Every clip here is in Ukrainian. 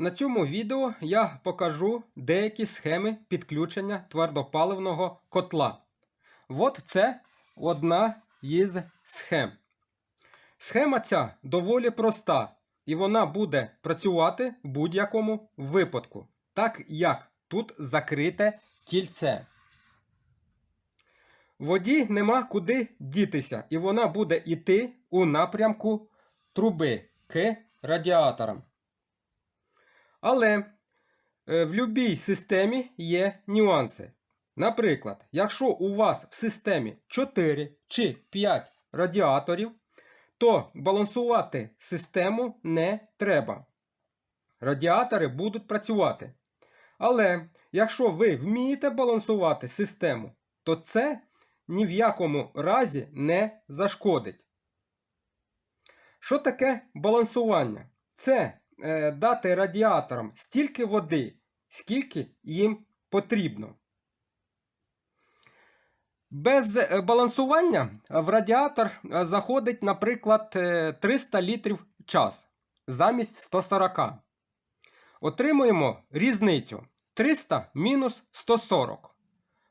На цьому відео я покажу деякі схеми підключення твердопаливного котла. От це одна із схем. Схема ця доволі проста, і вона буде працювати в будь-якому випадку, так як тут закрите кільце. Воді нема куди дітися, і вона буде йти у напрямку труби к радіаторам. Але е, в будь-якій системі є нюанси. Наприклад, якщо у вас в системі 4 чи 5 радіаторів, то балансувати систему не треба. Радіатори будуть працювати. Але якщо ви вмієте балансувати систему, то це ні в якому разі не зашкодить. Що таке балансування? Це дати радіаторам стільки води, скільки їм потрібно. Без е, балансування в радіатор е, заходить, наприклад, е, 300 літрів час замість 140. Отримуємо різницю 300 мінус 140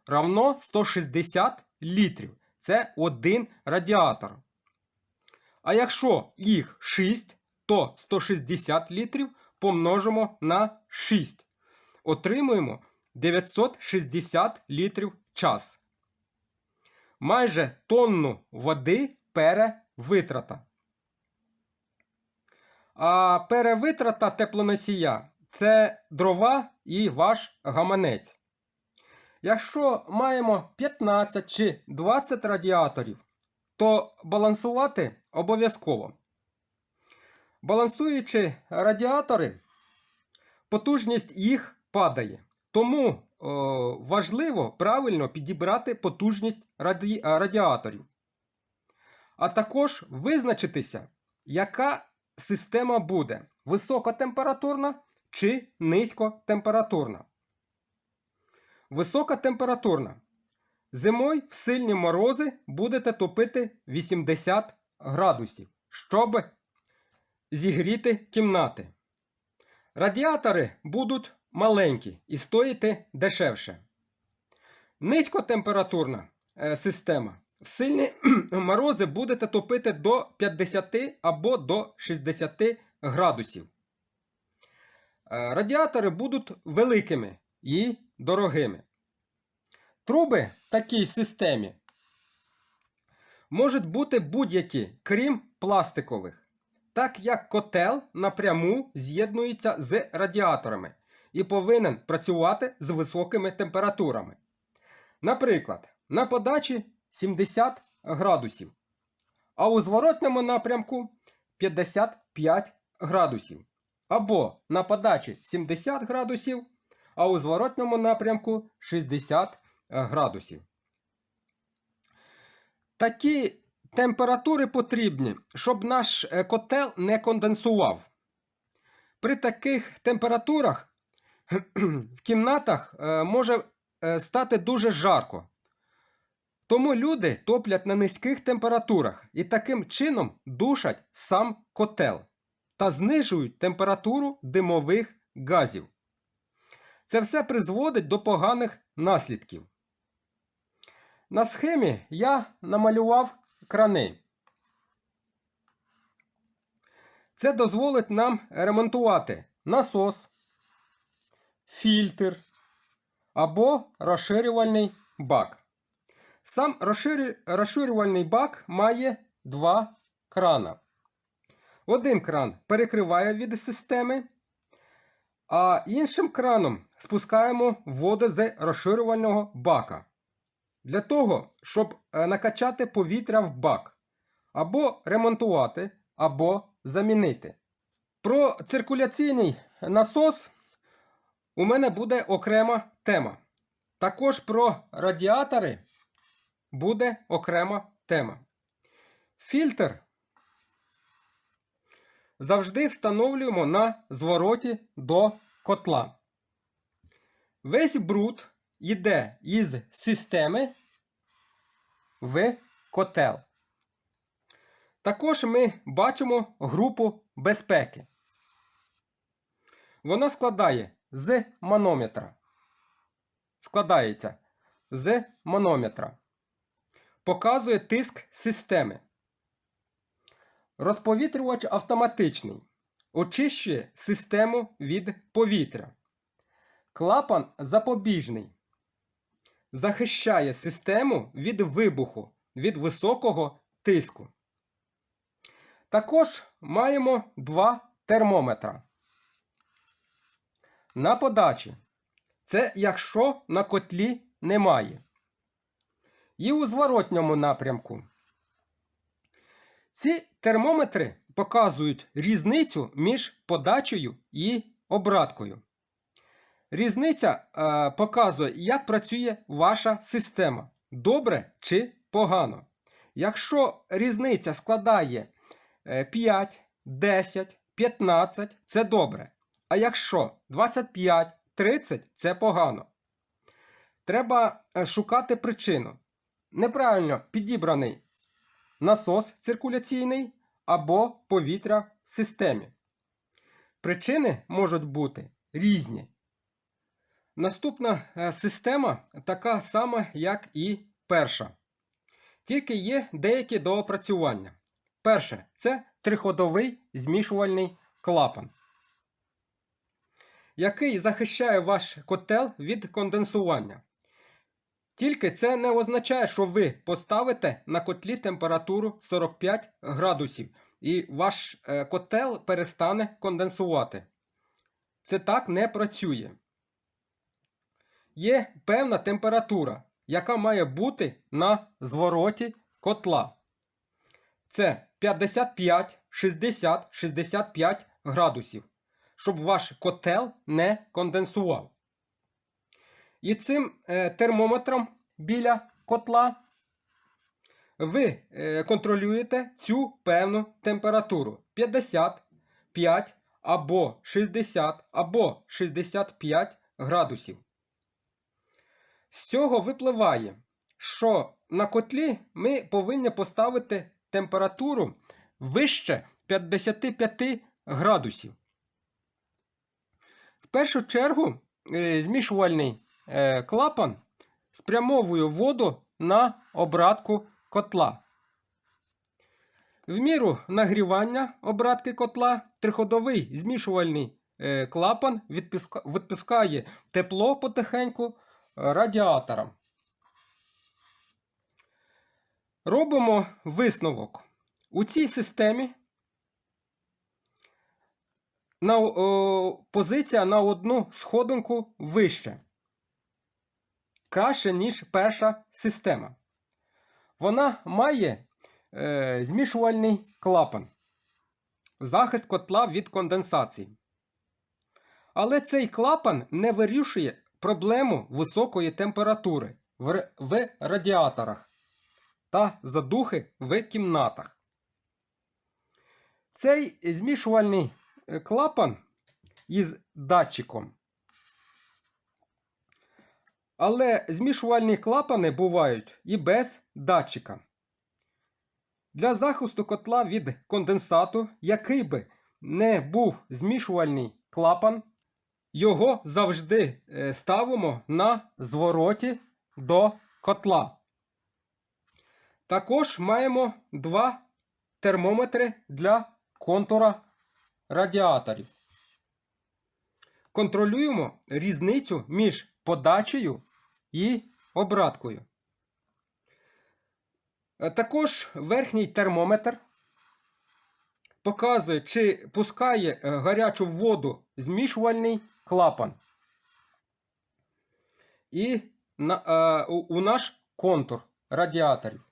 равно 160 літрів. Це один радіатор. А якщо їх 6, то 160 літрів помножимо на 6. Отримуємо 960 літрів час. Майже тонну води перевитрата. А перевитрата теплоносія це дрова і ваш гаманець. Якщо маємо 15 чи 20 радіаторів, то балансувати обов'язково. Балансуючи радіатори, потужність їх падає. Тому о, важливо правильно підібрати потужність раді... радіаторів. А також визначитися, яка система буде високотемпературна чи низькотемпературна. Високотемпературна. Зимою в сильні морози будете топити 80 градусів, щоб зігріти кімнати. Радіатори будуть маленькі і стоїти дешевше. Низькотемпературна е, система. В сильні морози будете топити до 50 або до 60 градусів. Е, Радіатори будуть великими і дорогими. Труби в такій системі можуть бути будь-які, крім пластикових, так як котел напряму з'єднується з радіаторами і повинен працювати з високими температурами. Наприклад, на подачі 70 градусів, а у зворотному напрямку 55 градусів. Або на подачі 70 градусів, а у зворотному напрямку 60 градусів. Такі температури потрібні, щоб наш е, котел не конденсував. При таких температурах в кімнатах е, може е, стати дуже жарко. Тому люди топлять на низьких температурах і таким чином душать сам котел та знижують температуру димових газів. Це все призводить до поганих наслідків. На схемі я намалював крани. Це дозволить нам ремонтувати насос, фільтр або розширювальний бак. Сам розширю... розширювальний бак має два крана. Один кран перекриває від системи, а іншим краном спускаємо воду з розширювального бака. Для того, щоб е, накачати повітря в бак, або ремонтувати, або замінити. Про циркуляційний насос у мене буде окрема тема. Також про радіатори буде окрема тема. Фільтр завжди встановлюємо на звороті до котла. Весь бруд йде із системи в котел. Також ми бачимо групу безпеки. Вона складає з манометра. Складається з манометра. Показує тиск системи. Розповітрювач автоматичний. Очищує систему від повітря. Клапан запобіжний. Захищає систему від вибуху, від високого тиску. Також маємо два термометра. На подачі. Це якщо на котлі немає. І у зворотньому напрямку. Ці термометри показують різницю між подачею і обраткою. Різниця е, показує, як працює ваша система. Добре чи погано. Якщо різниця складає е, 5, 10, 15 це добре. А якщо 25, 30 це погано. Треба е, шукати причину. Неправильно підібраний насос циркуляційний або повітря в системі. Причини можуть бути різні. Наступна е, система така сама, як і перша. Тільки є деякі доопрацювання. Перше це триходовий змішувальний клапан, який захищає ваш котел від конденсування. Тільки це не означає, що ви поставите на котлі температуру 45 градусів і ваш е, котел перестане конденсувати. Це так не працює. Є певна температура, яка має бути на звороті котла. Це 55, 60, 65 градусів, щоб ваш котел не конденсував. І цим е, термометром біля котла ви е, контролюєте цю певну температуру 55 або 60 або 65 градусів. З цього випливає, що на котлі ми повинні поставити температуру вище 55 градусів. В першу чергу е, змішувальний е, клапан спрямовує воду на обратку котла. В міру нагрівання обратки котла триходовий змішувальний е, клапан відпускає тепло потихеньку радіаторам. Робимо висновок. У цій системі на, о, позиція на одну сходинку вище. Краще, ніж перша система. Вона має е, змішувальний клапан. Захист котла від конденсації. Але цей клапан не вирішує проблему високої температури в, радіаторах та задухи в кімнатах. Цей змішувальний е, клапан із датчиком. Але змішувальні клапани бувають і без датчика. Для захисту котла від конденсату, який би не був змішувальний клапан, його завжди е, ставимо на звороті до котла. Також маємо два термометри для контура радіаторів. Контролюємо різницю між подачею і обраткою. Е, Також верхній термометр показує, чи пускає е, гарячу воду змішувальний клапан. І на, е, у, у наш контур радіаторів.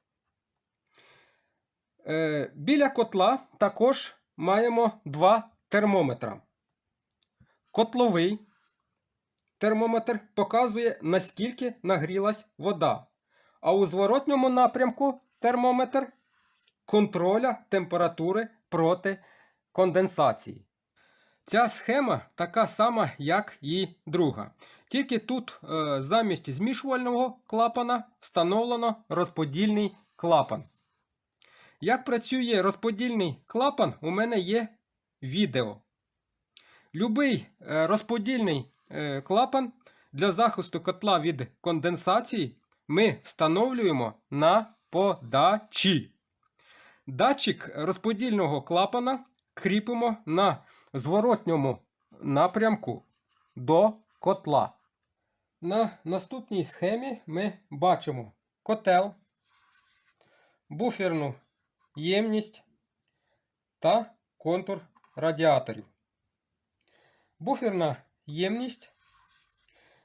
Е, біля котла також маємо два термометра. Котловий термометр показує, наскільки нагрілась вода. А у зворотньому напрямку термометр контроля температури проти конденсації. Ця схема така сама, як і друга. Тільки тут е, замість змішувального клапана встановлено розподільний клапан. Як працює розподільний клапан, у мене є відео. Любий е, розподільний е, клапан для захисту котла від конденсації ми встановлюємо на подачі. Датчик розподільного клапана кріпимо на зворотньому напрямку до котла. На наступній схемі ми бачимо котел, буферну ємність та контур радіаторів. Буферна ємність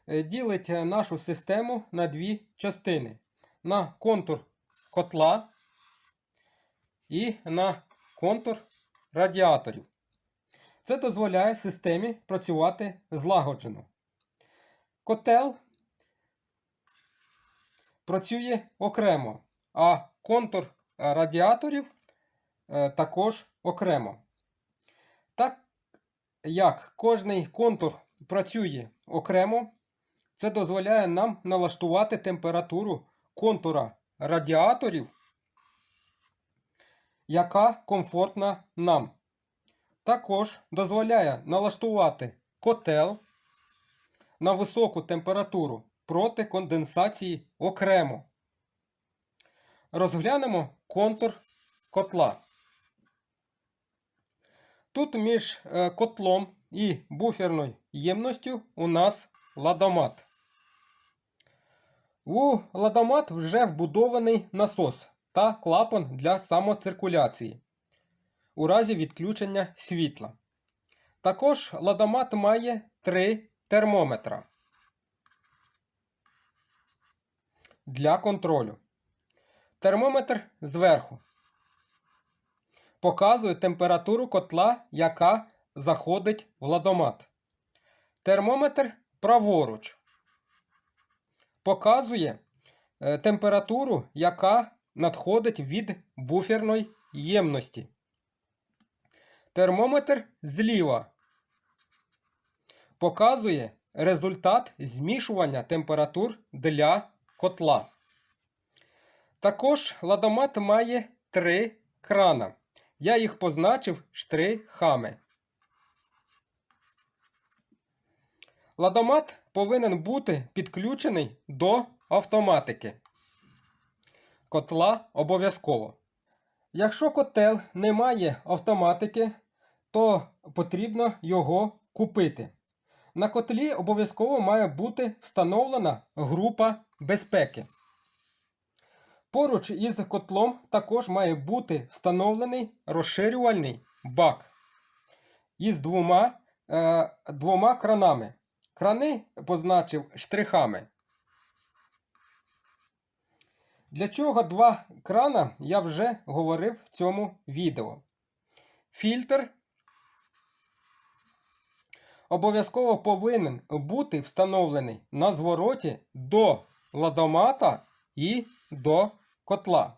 е, ділить е, нашу систему на дві частини: на контур котла і на контур радіаторів. Це дозволяє системі працювати злагоджено. Котел працює окремо, а контур е, радіаторів е, також окремо. Так як кожний контур працює окремо, це дозволяє нам налаштувати температуру контура радіаторів, яка комфортна нам. Також дозволяє налаштувати котел на високу температуру проти конденсації окремо. Розглянемо контур котла. Тут між е, котлом і буферною ємністю у нас ладомат. У ладомат вже вбудований насос та клапан для самоциркуляції у разі відключення світла. Також ладомат має три термометра для контролю. Термометр зверху показує температуру котла, яка заходить в ладомат. Термометр праворуч показує е, температуру, яка надходить від буферної ємності. Термометр зліва показує результат змішування температур для котла. Також ладомат має три крана. Я їх позначив штрихами. Ладомат повинен бути підключений до автоматики. Котла обов'язково. Якщо котел не має автоматики, то потрібно його купити. На котлі обов'язково має бути встановлена група безпеки. Поруч із котлом також має бути встановлений розширювальний бак із двома, е, двома кранами. Крани позначив штрихами. Для чого два крана я вже говорив в цьому відео. Фільтр обов'язково повинен бути встановлений на звороті до ладомата і до котла.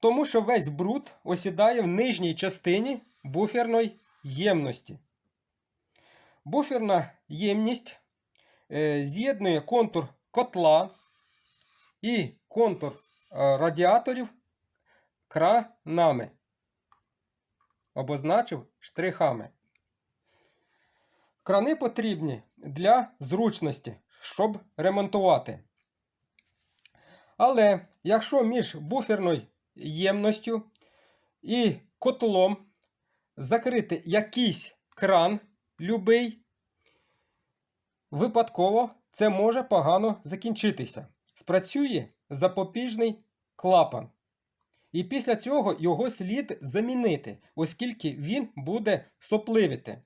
Тому що весь бруд осідає в нижній частині буферної ємності. Буферна ємність е, з'єднує контур котла і контур е, радіаторів кранами. Обозначив штрихами. Крани потрібні для зручності, щоб ремонтувати. Але якщо між буферною ємністю і котлом закрити якийсь кран любий, випадково це може погано закінчитися. Спрацює запобіжний клапан. І після цього його слід замінити, оскільки він буде сопливити.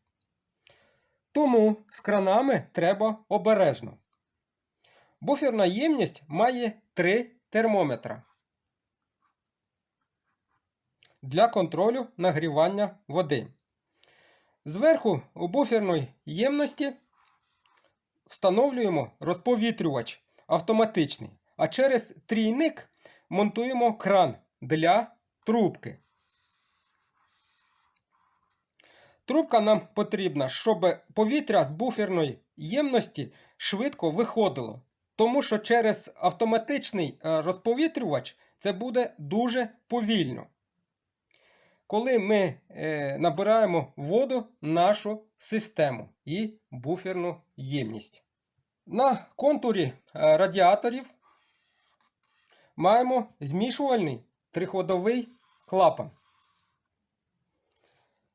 Тому з кранами треба обережно. Буферна ємність має три термометра для контролю нагрівання води. Зверху у буферної ємності встановлюємо розповітрювач автоматичний, а через трійник монтуємо кран для трубки. Трубка нам потрібна, щоб повітря з буферної ємності швидко виходило. Тому що через автоматичний е, розповітрювач це буде дуже повільно. коли ми е, набираємо воду нашу систему і буферну ємність. На контурі е, радіаторів маємо змішувальний триходовий клапан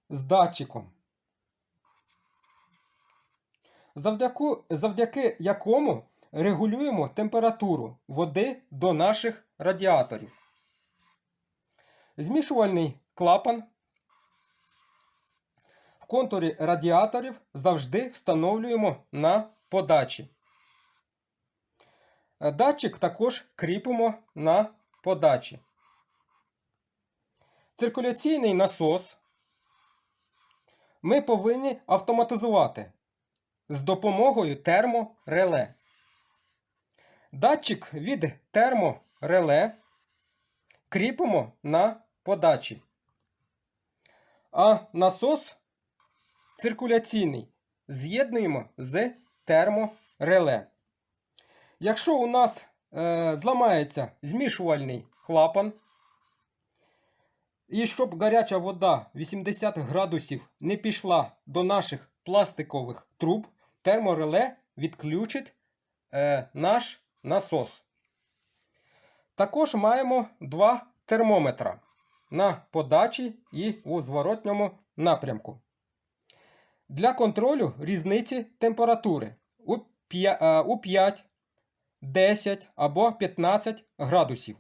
з датчиком, завдяку, завдяки якому регулюємо температуру води до наших радіаторів. Змішувальний клапан в контурі радіаторів завжди встановлюємо на подачі. Датчик також кріпимо на подачі. Циркуляційний насос ми повинні автоматизувати з допомогою термореле. Датчик від термореле кріпимо на подачі. А насос циркуляційний з'єднуємо з термореле. Якщо у нас е, зламається змішувальний клапан, і щоб гаряча вода 80 градусів не пішла до наших пластикових труб, термореле відключить е, наш насос. Також маємо два термометра на подачі і у зворотньому напрямку. Для контролю різниці температури у 5, е, у 5 10 або 15 градусів.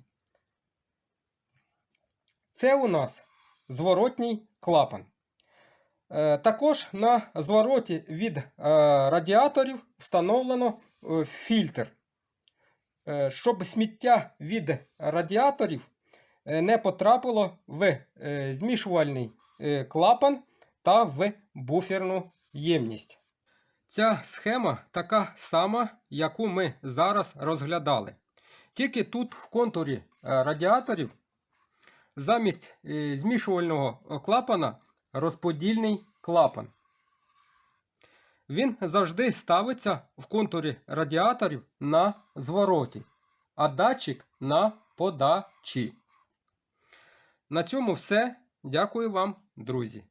Це у нас зворотній клапан. Е, Також на звороті від е, радіаторів встановлено е, фільтр, щоб сміття від радіаторів не потрапило в змішувальний клапан та в буферну ємність. Ця схема така сама, яку ми зараз розглядали. Тільки тут в контурі радіаторів замість е, змішувального клапана розподільний клапан. Він завжди ставиться в контурі радіаторів на звороті, а датчик на подачі. На цьому все. Дякую вам, друзі.